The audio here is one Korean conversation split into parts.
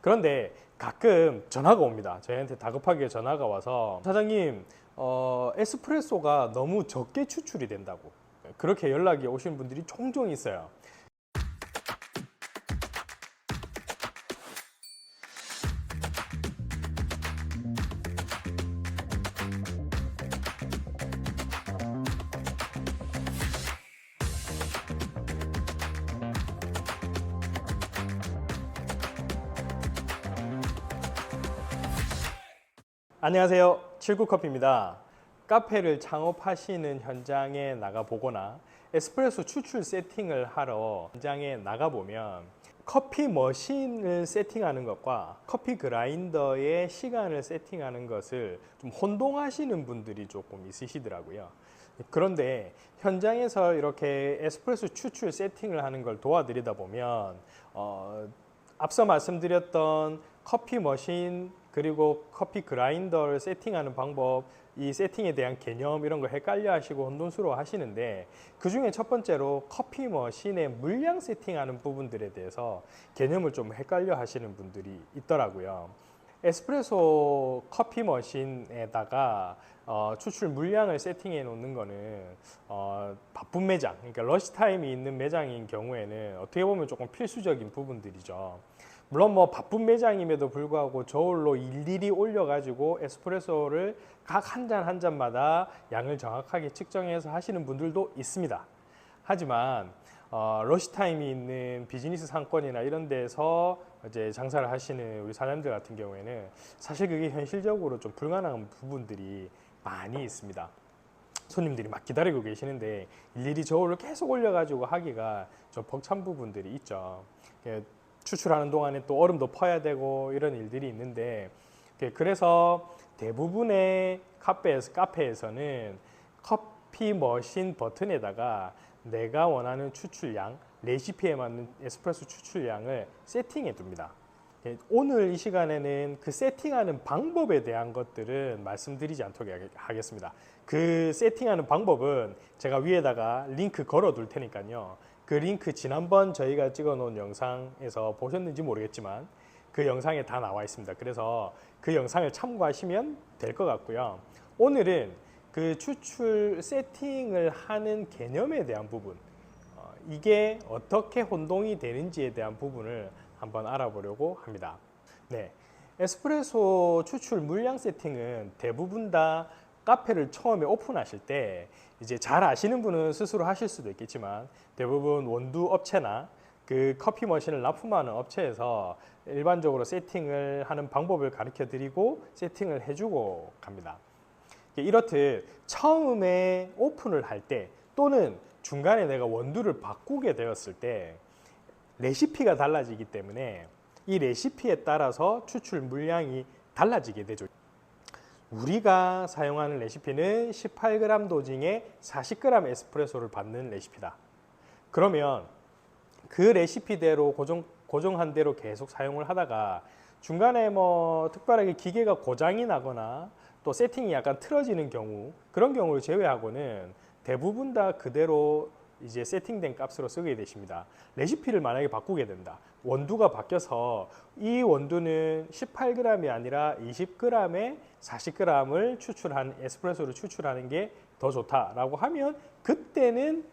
그런데 가끔 전화가 옵니다. 저희한테 다급하게 전화가 와서 사장님 어, 에스프레소가 너무 적게 추출이 된다고 그렇게 연락이 오시는 분들이 종종 있어요. 안녕하세요. 칠구커피입니다. 카페를 창업하시는 현장에 나가 보거나 에스프레소 추출 세팅을 하러 현장에 나가 보면 커피 머신을 세팅하는 것과 커피 그라인더의 시간을 세팅하는 것을 좀 혼동하시는 분들이 조금 있으시더라고요. 그런데 현장에서 이렇게 에스프레소 추출 세팅을 하는 걸 도와드리다 보면 어, 앞서 말씀드렸던 커피 머신 그리고 커피 그라인더를 세팅하는 방법, 이 세팅에 대한 개념 이런 거 헷갈려 하시고 혼돈스러워 하시는데 그 중에 첫 번째로 커피 머신의 물량 세팅하는 부분들에 대해서 개념을 좀 헷갈려 하시는 분들이 있더라고요. 에스프레소 커피 머신에다가 어, 추출 물량을 세팅해 놓는 거는 어, 바쁜 매장, 그러니까 러시 타임이 있는 매장인 경우에는 어떻게 보면 조금 필수적인 부분들이죠. 물론 뭐 바쁜 매장임에도 불구하고 저울로 일일이 올려가지고 에스프레소를 각 한 잔 한 잔마다 양을 정확하게 측정해서 하시는 분들도 있습니다. 하지만 어, 러시 타임이 있는 비즈니스 상권이나 이런 데서 이제 장사를 하시는 우리 사장님들 같은 경우에는 사실 그게 현실적으로 좀 불가능한 부분들이 많이 있습니다. 손님들이 막 기다리고 계시는데 일일이 저울을 계속 올려가지고 하기가 좀 벅찬 부분들이 있죠. 예, 추출하는 동안에 또 얼음도 퍼야 되고 이런 일들이 있는데 예, 그래서 대부분의 카페에서, 카페에서는 커피 머신 버튼에다가 내가 원하는 추출량, 레시피에 맞는 에스프레소 추출량을 세팅해 둡니다. 예, 오늘 이 시간에는 그 세팅하는 방법에 대한 것들은 말씀드리지 않도록 하겠- 하겠습니다. 그 세팅하는 방법은 제가 위에다가 링크 걸어 둘 테니까요. 그 링크 지난번 저희가 찍어 놓은 영상에서 보셨는지 모르겠지만 그 영상에 다 나와 있습니다. 그래서 그 영상을 참고하시면 될 것 같고요. 오늘은 그 추출 세팅을 하는 개념에 대한 부분, 어, 이게 어떻게 혼동이 되는지에 대한 부분을 한번 알아보려고 합니다. 네. 에스프레소 추출 물량 세팅은 대부분 다 카페를 처음에 오픈하실 때 이제 잘 아시는 분은 스스로 하실 수도 있겠지만 대부분 원두 업체나 그 커피 머신을 납품하는 업체에서 일반적으로 세팅을 하는 방법을 가르쳐 드리고 세팅을 해주고 갑니다. 이렇듯 처음에 오픈을 할 때 또는 중간에 내가 원두를 바꾸게 되었을 때 레시피가 달라지기 때문에 이 레시피에 따라서 추출 물량이 달라지게 되죠. 우리가 사용하는 레시피는 18g 도징에 40g 에스프레소를 받는 레시피다. 그러면 그 레시피대로 고정, 고정한 대로 계속 사용을 하다가 중간에 뭐 특별하게 기계가 고장이 나거나 또 세팅이 약간 틀어지는 경우 그런 경우를 제외하고는 대부분 다 그대로 이제 세팅된 값으로 쓰게 되십니다. 레시피를 만약에 바꾸게 된다. 원두가 바뀌어서 이 원두는 18g이 아니라 20g에 40g을 추출한 에스프레소를 추출하는 게 더 좋다라고 하면 그때는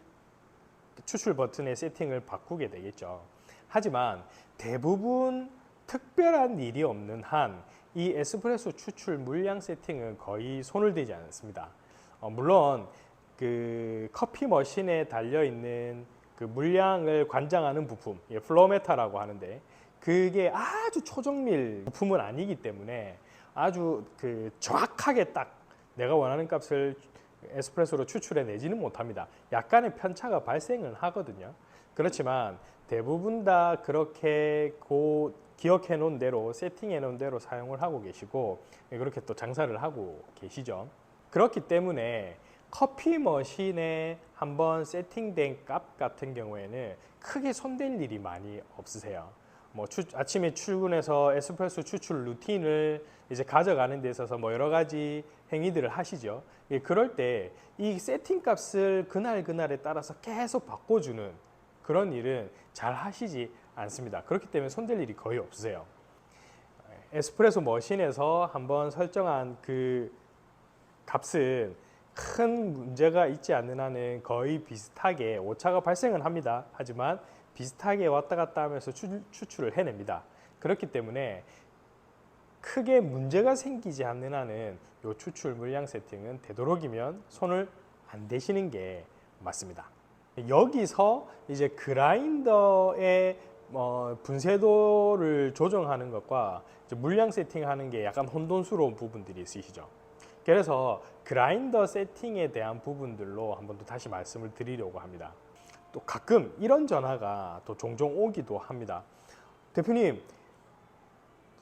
추출 버튼의 세팅을 바꾸게 되겠죠. 하지만 대부분 특별한 일이 없는 한 이 에스프레소 추출 물량 세팅은 거의 손을 대지 않습니다. 어, 물론 그 커피 머신에 달려 있는 그 물량을 관장하는 부품, 예, 플로메타라고 하는데 그게 아주 초정밀 부품은 아니기 때문에 아주 그 정확하게 딱 내가 원하는 값을 에스프레소로 추출해 내지는 못합니다. 약간의 편차가 발생은 하거든요. 그렇지만 대부분 다 그렇게 고 기억해 놓은 대로 세팅해 놓은 대로 사용을 하고 계시고 예, 그렇게 또 장사를 하고 계시죠. 그렇기 때문에 커피 머신에 한번 세팅된 값 같은 경우에는 크게 손댈 일이 많이 없으세요. 뭐 추- 아침에 출근해서 에스프레소 추출 루틴을 이제 가져가는 데 있어서 뭐 여러 가지 행위들을 하시죠. 예, 그럴 때 이 세팅 값을 그날 그날에 따라서 계속 바꿔주는 그런 일은 잘 하시지 않습니다. 그렇기 때문에 손댈 일이 거의 없으세요. 에스프레소 머신에서 한번 설정한 그 값은 큰 문제가 있지 않는 한은 거의 비슷하게 오차가 발생은 합니다. 하지만 비슷하게 왔다 갔다 하면서 추, 추출을 해냅니다. 그렇기 때문에 크게 문제가 생기지 않는 한은 요 추출 물량 세팅은 되도록이면 손을 안 대시는 게 맞습니다. 여기서 이제 그라인더의 어, 분쇄도를 조정하는 것과 물량 세팅하는 게 약간 혼돈스러운 부분들이 있으시죠. 그래서 그라인더 세팅에 대한 부분들로 한번 또 다시 말씀을 드리려고 합니다. 또 가끔 이런 전화가 또 종종 오기도 합니다. 대표님,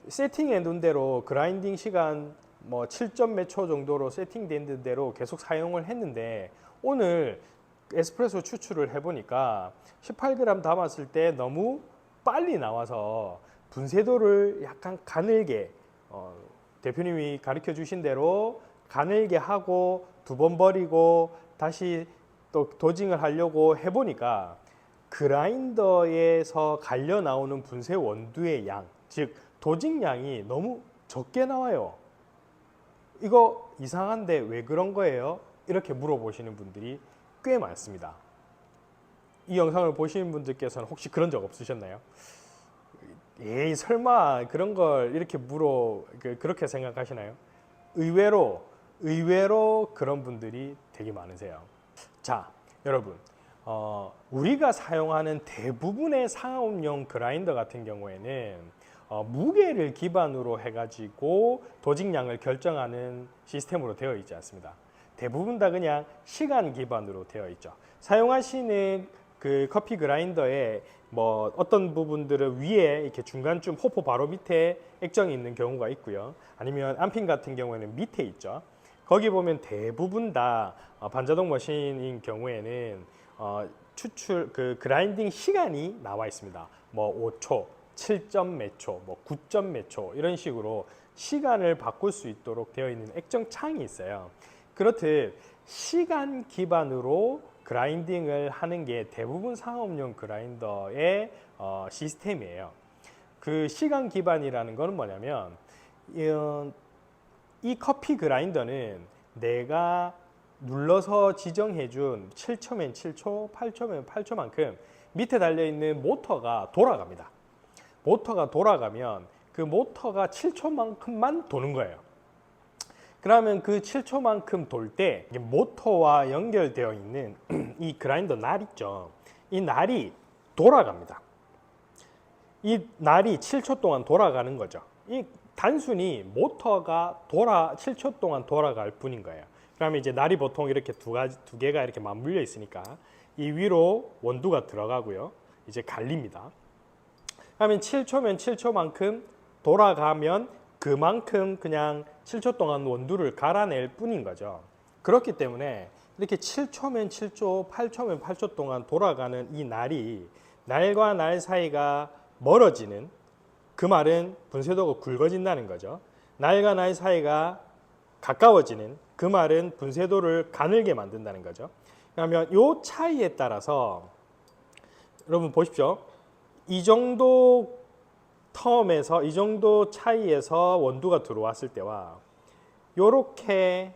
세팅해 놓은 대로 그라인딩 시간 뭐 7점 몇 초 정도로 세팅된 대로 계속 사용을 했는데 오늘 에스프레소 추출을 해보니까 18g 담았을 때 너무 빨리 나와서 분쇄도를 약간 가늘게 어, 대표님이 가르쳐 주신 대로 가늘게 하고 두 번 버리고 다시 또 도징을 하려고 해보니까 그라인더에서 갈려 나오는 분쇄 원두의 양, 즉 도징량이 너무 적게 나와요. 이거 이상한데 왜 그런 거예요? 이렇게 물어보시는 분들이 꽤 많습니다. 이 영상을 보시는 분들께서는 혹시 그런 적 없으셨나요? 에이 설마 그런 걸 이렇게 물어 그- 그렇게 생각하시나요? 의외로 의외로 그런 분들이 되게 많으세요. 자, 여러분, 어, 우리가 사용하는 대부분의 상업용 그라인더 같은 경우에는 어, 무게를 기반으로 해가지고 도직량을 결정하는 시스템으로 되어 있지 않습니다. 대부분 다 그냥 시간 기반으로 되어 있죠. 사용하시는 그 커피 그라인더에 뭐 어떤 부분들은 위에 이렇게 중간쯤 호포 바로 밑에 액정이 있는 경우가 있고요. 아니면 안핀 같은 경우에는 밑에 있죠. 거기 보면 대부분 다 어, 반자동 머신인 경우에는 어, 추출 그 그라인딩 시간이 나와 있습니다. 뭐 5초, 7점 몇 초, 뭐 9점 몇 초 이런 식으로 시간을 바꿀 수 있도록 되어 있는 액정 창이 있어요. 그렇듯 시간 기반으로 그라인딩을 하는 게 대부분 상업용 그라인더의 어, 시스템이에요. 그 시간 기반이라는 거는 뭐냐면 이, 커피 그라인더는 내가 눌러서 지정해준 7초면 7초, 8초면 8초만큼 밑에 달려있는 모터가 돌아갑니다. 모터가 돌아가면 그 모터가 7초만큼만 도는 거예요. 그러면 그 7초만큼 돌 때 모터와 연결되어 있는 이 그라인더 날 있죠. 이 날이 돌아갑니다. 이 날이 7초 동안 돌아가는 거죠. 이 단순히 모터가 돌아 7초 동안 돌아갈 뿐인 거예요. 그러면 이제 날이 보통 이렇게 두 가지 두 개가 이렇게 맞물려 있으니까 이 위로 원두가 들어가고요. 이제 갈립니다. 그러면 7초면 7초만큼 돌아가면 그만큼 그냥 7초 동안 원두를 갈아낼 뿐인 거죠. 그렇기 때문에 이렇게 7초면 7초, 8초면 8초 동안 돌아가는 이 날이 날과 날 사이가 멀어지는 그 말은 분쇄도가 굵어진다는 거죠. 날과 날 사이가 가까워지는 그 말은 분쇄도를 가늘게 만든다는 거죠. 그러면 이 차이에 따라서 여러분 보십시오. 이 정도 텀에서 이 정도 차이에서 원두가 들어왔을 때와 요렇게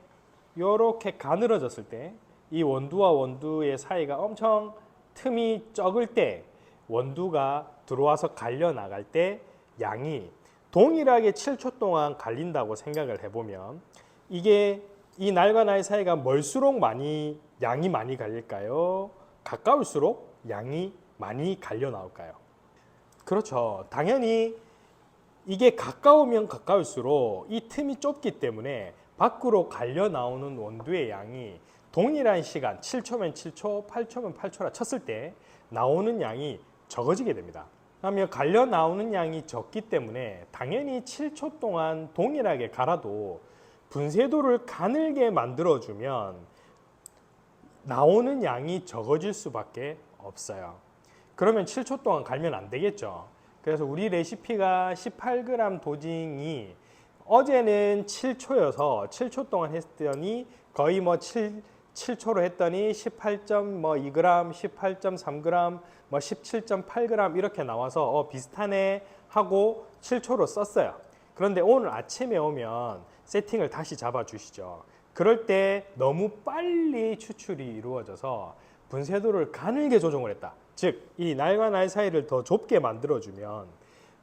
요렇게 가늘어졌을 때 이 원두와 원두의 사이가 엄청 틈이 적을 때 원두가 들어와서 갈려 나갈 때 양이 동일하게 7초 동안 갈린다고 생각을 해보면 이게 이 날과 날 사이가 멀수록 많이 양이 많이 갈릴까요? 가까울수록 양이 많이 갈려 나올까요? 그렇죠. 당연히 이게 가까우면 가까울수록 이 틈이 좁기 때문에 밖으로 갈려 나오는 원두의 양이 동일한 시간 7초면 7초, 8초면 8초라 쳤을 때 나오는 양이 적어지게 됩니다. 그러면 갈려 나오는 양이 적기 때문에 당연히 7초 동안 동일하게 갈아도 분쇄도를 가늘게 만들어주면 나오는 양이 적어질 수밖에 없어요. 그러면 7초 동안 갈면 안 되겠죠. 그래서 우리 레시피가 18g 도징이 어제는 7초여서 7초 동안 했더니 거의 뭐 7, 7초로 했더니 18.2g, 18.3g, 뭐 17.8g 이렇게 나와서 어, 비슷하네 하고 7초로 썼어요. 그런데 오늘 아침에 오면 세팅을 다시 잡아 주시죠. 그럴 때 너무 빨리 추출이 이루어져서 분쇄도를 가늘게 조정을 했다. 즉, 이 날과 날 사이를 더 좁게 만들어주면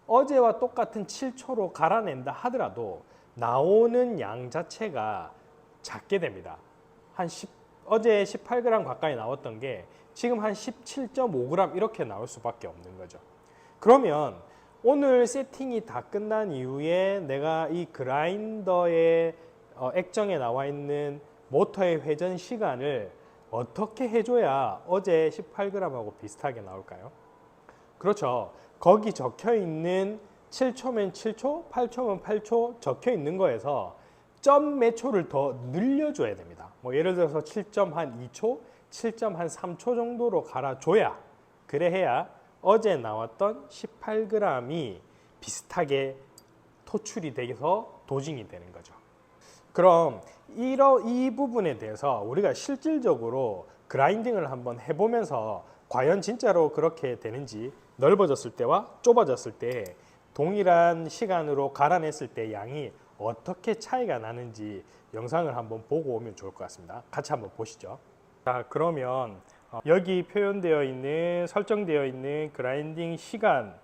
어제와 똑같은 7초로 갈아낸다 하더라도 나오는 양 자체가 작게 됩니다. 한 10, 어제 18g 가까이 나왔던 게 지금 한 17.5g 이렇게 나올 수밖에 없는 거죠. 그러면 오늘 세팅이 다 끝난 이후에 내가 이 그라인더의 어, 액정에 나와 있는 모터의 회전 시간을 어떻게 해줘야 어제 18g하고 비슷하게 나올까요? 그렇죠. 거기 적혀 있는 7초면 7초, 8초면 8초 적혀 있는 거에서 점 몇 초를 더 늘려줘야 됩니다. 뭐 예를 들어서 7.2초, 7.3초 정도로 갈아줘야 그래 해야 어제 나왔던 18g이 비슷하게 토출이 돼서 도징이 되는 거죠. 그럼 이러, 이 부분에 대해서 우리가 실질적으로 그라인딩을 한번 해보면서 과연 진짜로 그렇게 되는지 넓어졌을 때와 좁아졌을 때 동일한 시간으로 갈아냈을 때 양이 어떻게 차이가 나는지 영상을 한번 보고 오면 좋을 것 같습니다. 같이 한번 보시죠. 자, 그러면 어, 여기 표현되어 있는 설정되어 있는 그라인딩 시간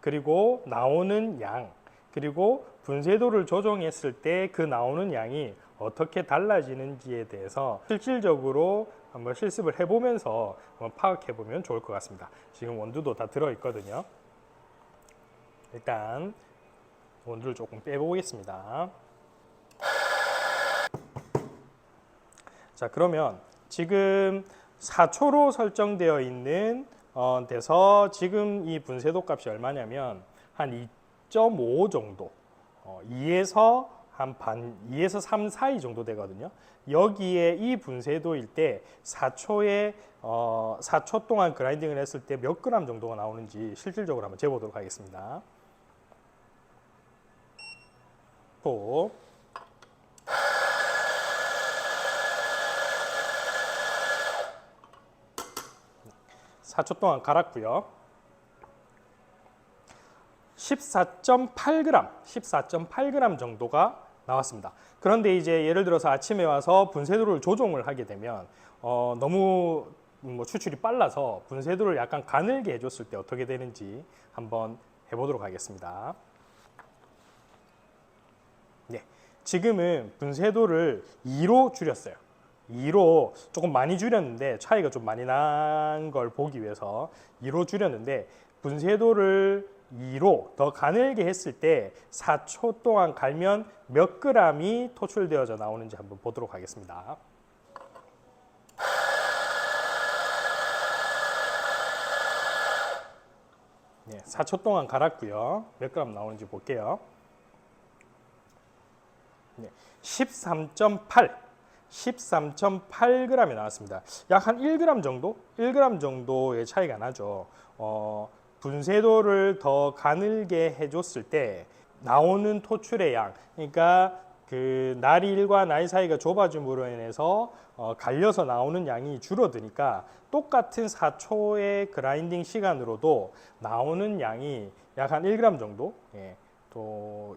그리고 나오는 양 그리고 분쇄도를 조정했을 때 그 나오는 양이 어떻게 달라지는지에 대해서 실질적으로 한번 실습을 해보면서 한번 파악해 보면 좋을 것 같습니다. 지금 원두도 다 들어 있거든요. 일단 원두를 조금 빼보겠습니다. 자 그러면 지금 4초로 설정되어 있는 어, 데서 지금 이 분쇄도 값이 얼마냐면 한 2.5 정도 어, 2에서 한 반, 2에서 3 사이 정도 되거든요. 여기에 이 분쇄도일 때 4초에 어, 4초 동안 그라인딩을 했을 때 몇 그램 정도가 나오는지 실질적으로 한번 재보도록 하겠습니다. 또 4초 동안 갈았고요. 14.8g, 14.8g 정도가 나왔습니다. 그런데 이제 예를 들어서 아침에 와서 분쇄도를 조정을 하게 되면 어, 너무 뭐 추출이 빨라서 분쇄도를 약간 가늘게 해줬을 때 어떻게 되는지 한번 해보도록 하겠습니다. 네, 지금은 분쇄도를 2로 줄였어요. 2로 조금 많이 줄였는데 차이가 좀 많이 난 걸 보기 위해서 2로 줄였는데 분쇄도를 2로 더 가늘게 했을 때 4초 동안 갈면 몇 그램이 토출되어져 나오는지 한번 보도록 하겠습니다. 네, 4초 동안 갈았고요. 몇 그램 나오는지 볼게요. 네, 13.8 13.8g이 나왔습니다. 약 한 1g 정도? 1g 정도의 차이가 나죠. 어, 분쇄도를 더 가늘게 해줬을 때 나오는 토출의 양, 그러니까 그 날이 1과 날 사이가 좁아짐으로 인해서 어, 갈려서 나오는 양이 줄어드니까 똑같은 4초의 그라인딩 시간으로도 나오는 양이 약 한 1g 정도 예, 또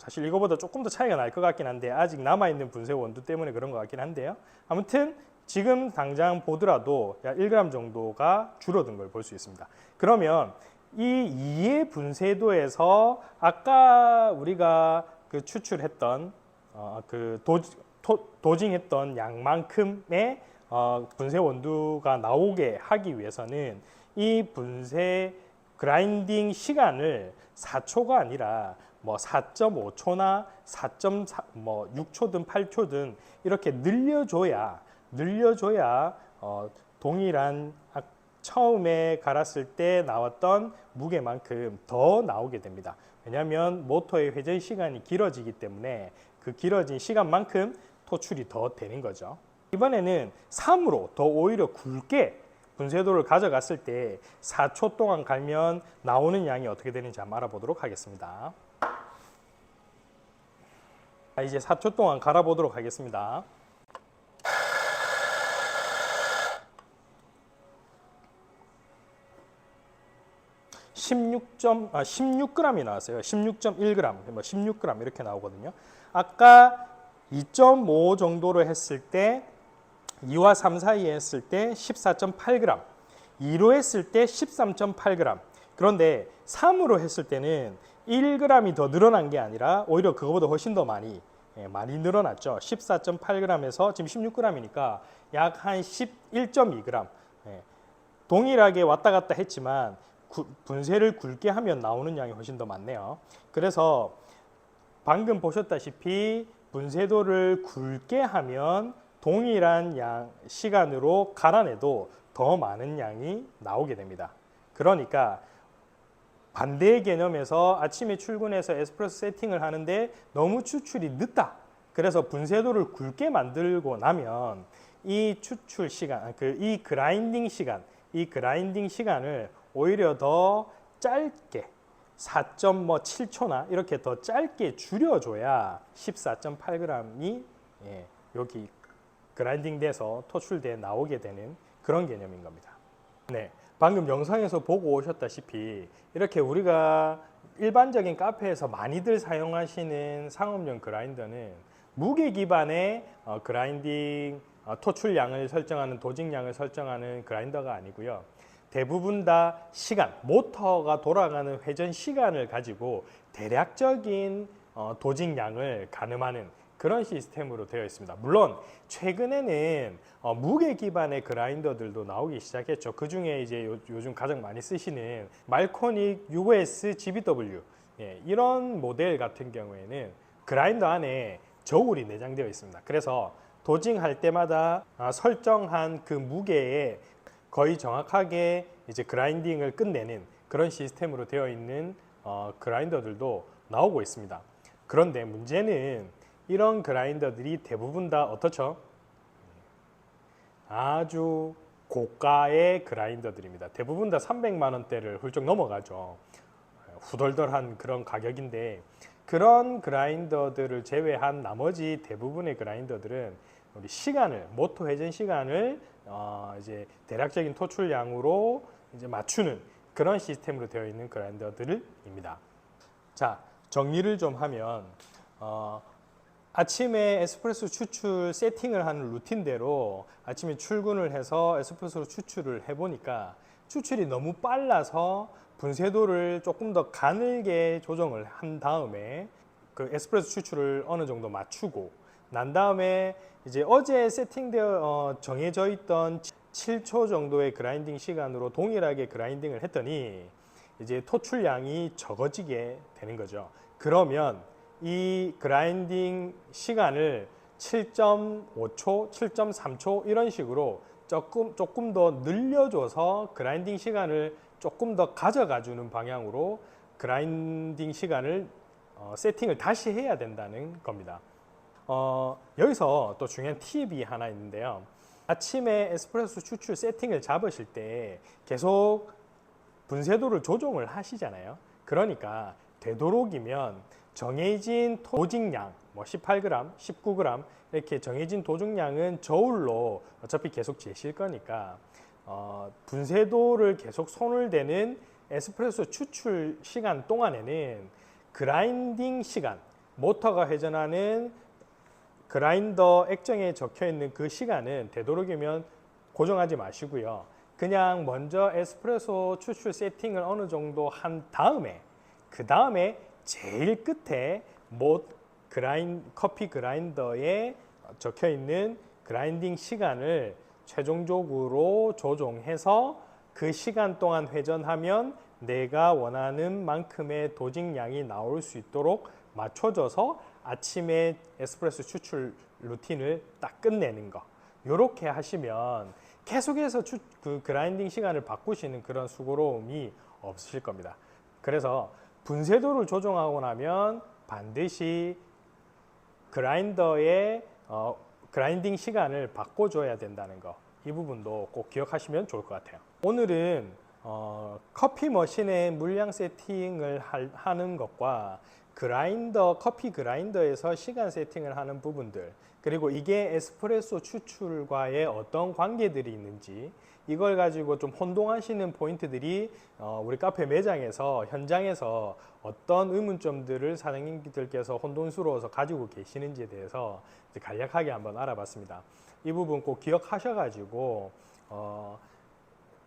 사실 이거보다 조금 더 차이가 날 것 같긴 한데 아직 남아있는 분쇄 원두 때문에 그런 것 같긴 한데요. 아무튼 지금 당장 보더라도 약 1g 정도가 줄어든 걸 볼 수 있습니다. 그러면 이 2의 분쇄도에서 아까 우리가 그 추출했던 어, 그 도, 토, 도징했던 양만큼의 어, 분쇄 원두가 나오게 하기 위해서는 이 분쇄 그라인딩 시간을 4초가 아니라 뭐 4.5초나 4.뭐 6초든 8초든 이렇게 늘려줘야 늘려줘야 어, 동일한 아- 처음에 갈았을 때 나왔던 무게만큼 더 나오게 됩니다. 왜냐하면 모터의 회전 시간이 길어지기 때문에 그 길어진 시간만큼 토출이 더 되는 거죠. 이번에는 3으로 더 오히려 굵게 분쇄도를 가져갔을 때 4초 동안 갈면 나오는 양이 어떻게 되는지 한번 알아보도록 하겠습니다. 자, 이제 4초 동안 갈아 보도록 하겠습니다. 16. 아, 16g이 나왔어요. 16.1g, 뭐 16g 이렇게 나오거든요. 아까 2.5 정도로 했을 때 2와 3 사이에 했을 때 14.8g, 2로 했을 때 13.8g. 그런데 3으로 했을 때는 1g이 더 늘어난 게 아니라 오히려 그거보다 훨씬 더 많이 예, 많이 늘어났죠. 14.8g에서 지금 16g이니까 약 한 11.2g. 예, 동일하게 왔다 갔다 했지만 구- 분쇄를 굵게 하면 나오는 양이 훨씬 더 많네요. 그래서 방금 보셨다시피 분쇄도를 굵게 하면 동일한 양 시간으로 갈아내도 더 많은 양이 나오게 됩니다. 그러니까 반대의 개념에서 아침에 출근해서 에스프레소 세팅을 하는데 너무 추출이 늦다. 그래서 분쇄도를 굵게 만들고 나면 이 추출 시간, 그 이 그라인딩 시간, 이 그라인딩 시간을 오히려 더 짧게 4.7초나 이렇게 더 짧게 줄여줘야 14.8g이 예, 여기 그라인딩 돼서 토출돼 나오게 되는 그런 개념인 겁니다. 네, 방금 영상에서 보고 오셨다시피 이렇게 우리가 일반적인 카페에서 많이들 사용하시는 상업용 그라인더는 무게 기반의 어, 그라인딩 어, 토출량을 설정하는 도직량을 설정하는 그라인더가 아니고요. 대부분 다 시간, 모터가 돌아가는 회전 시간을 가지고 대략적인 어, 도직량을 가늠하는 그런 시스템으로 되어 있습니다. 물론 최근에는 어, 무게 기반의 그라인더들도 나오기 시작했죠. 그 중에 이제 요, 요즘 가장 많이 쓰시는 말코닉 US GBW 예, 이런 모델 같은 경우에는 그라인더 안에 저울이 내장되어 있습니다. 그래서 도징할 때마다 아, 설정한 그 무게에 거의 정확하게 이제 그라인딩을 끝내는 그런 시스템으로 되어 있는 어, 그라인더들도 나오고 있습니다. 그런데 문제는 이런 그라인더들이 대부분 다 어떻죠? 아주 고가의 그라인더들입니다. 대부분 다 300만 원대를 훌쩍 넘어가죠. 후덜덜한 그런 가격인데 그런 그라인더들을 제외한 나머지 대부분의 그라인더들은 우리 시간을 모터 회전 시간을 어 이제 대략적인 토출량으로 이제 맞추는 그런 시스템으로 되어 있는 그라인더들입니다. 자 정리를 좀 하면 어 아침에 에스프레소 추출 세팅을 하는 루틴대로 아침에 출근을 해서 에스프레소 추출을 해보니까 추출이 너무 빨라서 분쇄도를 조금 더 가늘게 조정을 한 다음에 그 에스프레소 추출을 어느 정도 맞추고 난 다음에 이제 어제 세팅되어 어, 정해져 있던 7초 정도의 그라인딩 시간으로 동일하게 그라인딩을 했더니 이제 토출량이 적어지게 되는 거죠. 그러면 이 그라인딩 시간을 7.5초, 7.3초 이런 식으로 조금 조금 더 늘려줘서 그라인딩 시간을 조금 더 가져가 주는 방향으로 그라인딩 시간을 어, 세팅을 다시 해야 된다는 겁니다. 어, 여기서 또 중요한 팁이 하나 있는데요. 아침에 에스프레소 추출 세팅을 잡으실 때 계속 분쇄도를 조정을 하시잖아요. 그러니까 되도록이면 정해진 도직량, 뭐 18g, 19g 이렇게 정해진 도직량은 저울로 어차피 계속 재실 거니까 어, 분쇄도를 계속 손을 대는 에스프레소 추출 시간 동안에는 그라인딩 시간, 모터가 회전하는 그라인더 액정에 적혀 있는 그 시간은 되도록이면 고정하지 마시고요. 그냥 먼저 에스프레소 추출 세팅을 어느 정도 한 다음에 그 다음에 제일 끝에 모 그라인 커피 그라인더에 적혀 있는 그라인딩 시간을 최종적으로 조정해서 그 시간 동안 회전하면 내가 원하는 만큼의 도직량이 나올 수 있도록 맞춰져서 아침에 에스프레소 추출 루틴을 딱 끝내는 거. 요렇게 하시면 계속해서 추, 그 그라인딩 시간을 바꾸시는 그런 수고로움이 없으실 겁니다. 그래서 분쇄도를 조정하고 나면 반드시 그라인더의 어, 그라인딩 시간을 바꿔줘야 된다는 거. 이 부분도 꼭 기억하시면 좋을 것 같아요. 오늘은 어, 커피 머신의 물량 세팅을 할- 하는 것과 그라인더 커피 그라인더에서 시간 세팅을 하는 부분들 그리고 이게 에스프레소 추출과의 어떤 관계들이 있는지 이걸 가지고 좀 혼동하시는 포인트들이 어, 우리 카페 매장에서 현장에서 어떤 의문점들을 사장님들께서 혼돈스러워서 가지고 계시는지에 대해서 간략하게 한번 알아봤습니다. 이 부분 꼭 기억하셔가지고 어,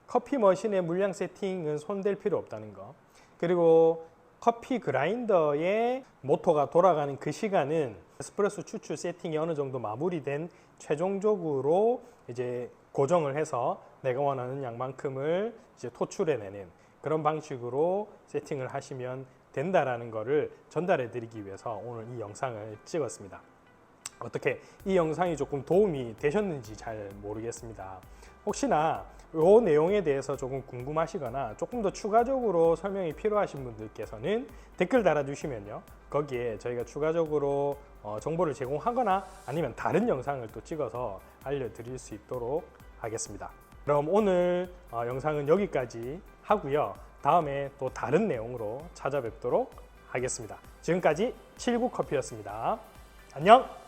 커피 머신의 물량 세팅은 손댈 필요 없다는 거. 그리고 커피 그라인더의 모터가 돌아가는 그 시간은 에스프레소 추출 세팅이 어느 정도 마무리된 최종적으로 이제 고정을 해서 내가 원하는 양만큼을 이제 토출해내는 그런 방식으로 세팅을 하시면 된다라는 거를 전달해 드리기 위해서 오늘 이 영상을 찍었습니다. 어떻게 이 영상이 조금 도움이 되셨는지 잘 모르겠습니다. 혹시나 이 내용에 대해서 조금 궁금하시거나 조금 더 추가적으로 설명이 필요하신 분들께서는 댓글 달아주시면요. 거기에 저희가 추가적으로 어, 정보를 제공하거나 아니면 다른 영상을 또 찍어서 알려드릴 수 있도록 하겠습니다. 그럼 오늘 어, 영상은 여기까지 하고요. 다음에 또 다른 내용으로 찾아뵙도록 하겠습니다. 지금까지 79커피였습니다. 안녕!